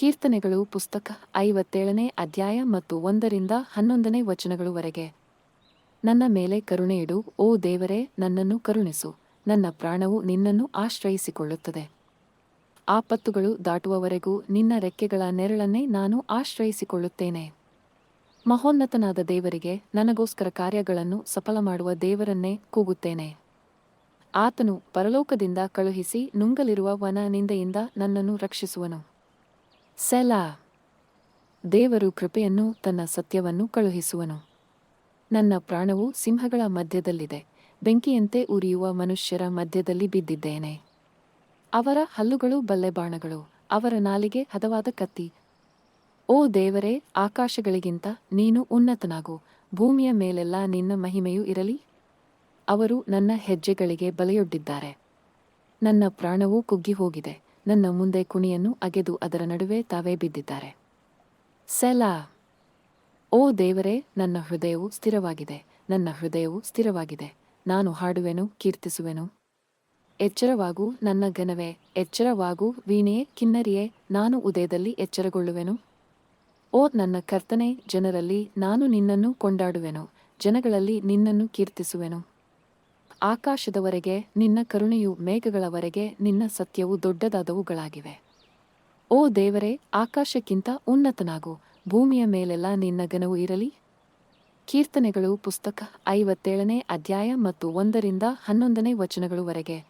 ಕೀರ್ತನೆಗಳು ಪುಸ್ತಕ ಐವತ್ತೇಳನೇ ಅಧ್ಯಾಯ ಮತ್ತು ಒಂದರಿಂದ ಹನ್ನೊಂದನೇ ವಚನಗಳವರೆಗೆ. ನನ್ನ ಮೇಲೆ ಕರುಣೆಯಿಡು ಓ ದೇವರೇ, ನನ್ನನ್ನು ಕರುಣಿಸು. ನನ್ನ ಪ್ರಾಣವು ನಿನ್ನನ್ನು ಆಶ್ರಯಿಸಿಕೊಳ್ಳುತ್ತದೆ. ಆಪತ್ತುಗಳು ದಾಟುವವರೆಗೂ ನಿನ್ನ ರೆಕ್ಕೆಗಳ ನೆರಳನ್ನೇ ನಾನು ಆಶ್ರಯಿಸಿಕೊಳ್ಳುತ್ತೇನೆ. ಮಹೋನ್ನತನಾದ ದೇವರಿಗೆ ನನಗೋಸ್ಕರ ಕಾರ್ಯಗಳನ್ನು ಸಫಲ ಮಾಡುವ ದೇವರನ್ನೇ ಕೂಗುತ್ತೇನೆ. ಆತನು ಪರಲೋಕದಿಂದ ಕಳುಹಿಸಿ ನುಂಗಲಿರುವ ವನ ನಿಂದೆಯಿಂದ ನನ್ನನ್ನು ರಕ್ಷಿಸುವನು. ಸೆಲಾ, ದೇವರು ಕೃಪೆಯನ್ನು ತನ್ನ ಸತ್ಯವನ್ನು ಕಳುಹಿಸುವನು. ನನ್ನ ಪ್ರಾಣವು ಸಿಂಹಗಳ ಮಧ್ಯದಲ್ಲಿದೆ, ಬೆಂಕಿಯಂತೆ ಉರಿಯುವ ಮನುಷ್ಯರ ಮಧ್ಯದಲ್ಲಿ ಬಿದ್ದಿದ್ದೇನೆ. ಅವರ ಹಲ್ಲುಗಳು ಬಲ್ಲೆಬಾಣಗಳು, ಅವರ ನಾಲಿಗೆ ಹದವಾದ ಕತ್ತಿ. ಓ ದೇವರೇ, ಆಕಾಶಗಳಿಗಿಂತ ನೀನು ಉನ್ನತನಾಗು, ಭೂಮಿಯ ಮೇಲೆಲ್ಲ ನಿನ್ನ ಮಹಿಮೆಯೂ ಇರಲಿ. ಅವರು ನನ್ನ ಹೆಜ್ಜೆಗಳಿಗೆ ಬಲೆಯೊಡ್ಡಿದ್ದಾರೆ. ನನ್ನ ಪ್ರಾಣವು ಕುಗ್ಗಿ ಹೋಗಿದೆ ನನ್ನ ಮುಂದೆ ಕುಣಿಯನ್ನು ಅಗೆದು ಅದರ ನಡುವೆ ತಾವೇ ಬಿದ್ದಿದ್ದಾರೆ. ಸೆಲಾ, ಓ ದೇವರೇ, ನನ್ನ ಹೃದಯವು ಸ್ಥಿರವಾಗಿದೆ, ನನ್ನ ಹೃದಯವು ಸ್ಥಿರವಾಗಿದೆ, ನಾನು ಹಾಡುವೆನು, ಕೀರ್ತಿಸುವೆನು. ಎಚ್ಚರವಾಗು ನನ್ನ ಘನವೇ, ಎಚ್ಚರವಾಗು ವೀಣೆಯೇ ಕಿನ್ನರಿಯೇ, ನಾನು ಉದಯದಲ್ಲಿ ಎಚ್ಚರಗೊಳ್ಳುವೆನು. ಓ ನನ್ನ ಕರ್ತನೆ, ಜನರಲ್ಲಿ ನಾನು ನಿನ್ನನ್ನು ಕೊಂಡಾಡುವೆನು, ಜನಗಳಲ್ಲಿ ನಿನ್ನನ್ನು ಕೀರ್ತಿಸುವೆನು. ಆಕಾಶದವರೆಗೆ, ನಿನ್ನ ಕರುಣೆಯು ಮೇಘಗಳವರೆಗೆ, ನಿನ್ನ ಸತ್ಯವು ದೊಡ್ಡದಾದವುಗಳಾಗಿವೆ. ಓ ದೇವರೇ, ಆಕಾಶಕ್ಕಿಂತ ಉನ್ನತನಾಗು, ಭೂಮಿಯ ಮೇಲೆಲ್ಲ ನಿನ್ನ ಘನವು ಇರಲಿ. ಕೀರ್ತನೆಗಳು ಪುಸ್ತಕ ಐವತ್ತೇಳನೇ ಅಧ್ಯಾಯ ಮತ್ತು ಒಂದರಿಂದ ಹನ್ನೊಂದನೇ ವಚನಗಳುವರೆಗೆ